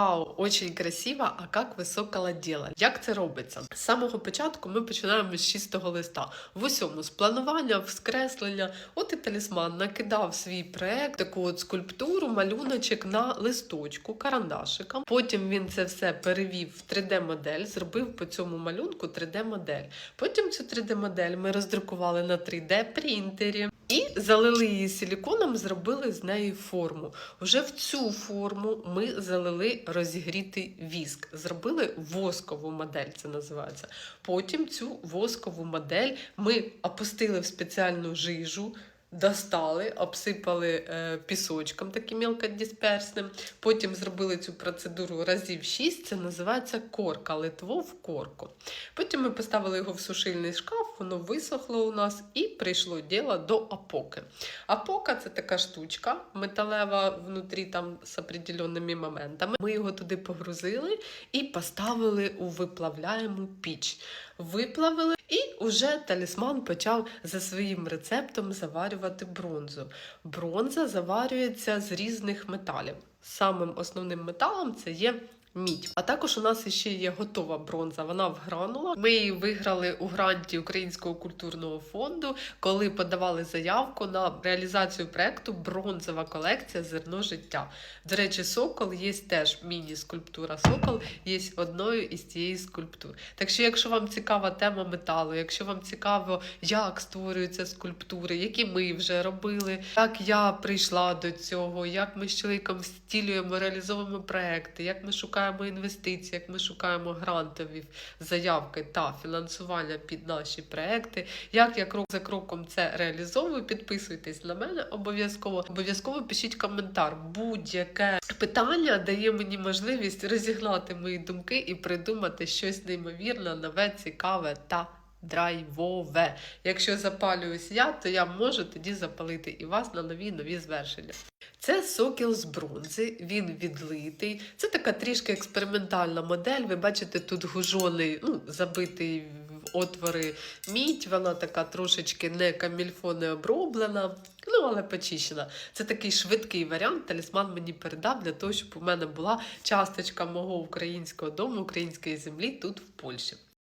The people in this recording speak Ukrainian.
Вау, очень красиво, а як ви сокола діла? Як це робиться? З самого початку ми починаємо з чистого листа. В усьому з планування, вскреслення. От і талісман накидав свій проект, таку от скульптуру, малюночок на листочку, карандашиком. Потім він це все перевів в 3D-модель, зробив по цьому малюнку 3D-модель. Потім цю 3D-модель ми роздрукували на 3D-принтері. І залили її силіконом, зробили з неї форму. Вже в цю форму ми залили розігрітий віск. Зробили воскову модель, це називається. Потім цю воскову модель ми опустили в спеціальну жижу. Достали, обсипали е, пісочком таким мілкодисперсним. Потім зробили цю процедуру разів 6, це називається корка, литво в корку. Потім ми поставили його в сушильний шкаф, воно висохло у нас і прийшло діло до апоки. Апока це така штучка металева внутрі там з определеними моментами. Ми його туди погрузили і поставили у виплавляєму піч. Виплавили, і уже талісман почав за своїм рецептом заварювати бронзу. Бронза заварюється з різних металів. Самим основним металом це є мідь. А також у нас ще є готова бронза. Вона в гранулах. Ми її виграли у гранті Українського культурного фонду, коли подавали заявку на реалізацію проекту Бронзова колекція Зерно життя. До речі, сокол є теж міні-скульптура. Сокол є одною із цієї скульптур. Так що, якщо вам цікава тема металу, якщо вам цікаво, як створюються скульптури, які ми вже робили, як я прийшла до цього, як ми з чоловіком стілюємо, реалізовуємо проекти, як ми шукаємо інвестиції, як ми шукаємо грантові заявки та фінансування під наші проекти, як я крок за кроком це реалізовую, підписуйтесь на мене обов'язково. Обов'язково пишіть коментар. Будь-яке питання дає мені можливість розігнати мої думки і придумати щось неймовірне, нове, цікаве та драйвове. Якщо запалююсь я, то я можу тоді запалити і вас на нові нові звершення. Це сокіл з бронзи, він відлитий. Це така трішки експериментальна модель. Ви бачите, тут гужоний, ну, забитий в отвори мідь, вона така трошечки не камільфо не оброблена, ну але почищена. Це такий швидкий варіант. Талісман мені передав для того, щоб у мене була часточка мого українського дому, української землі тут в Польщі.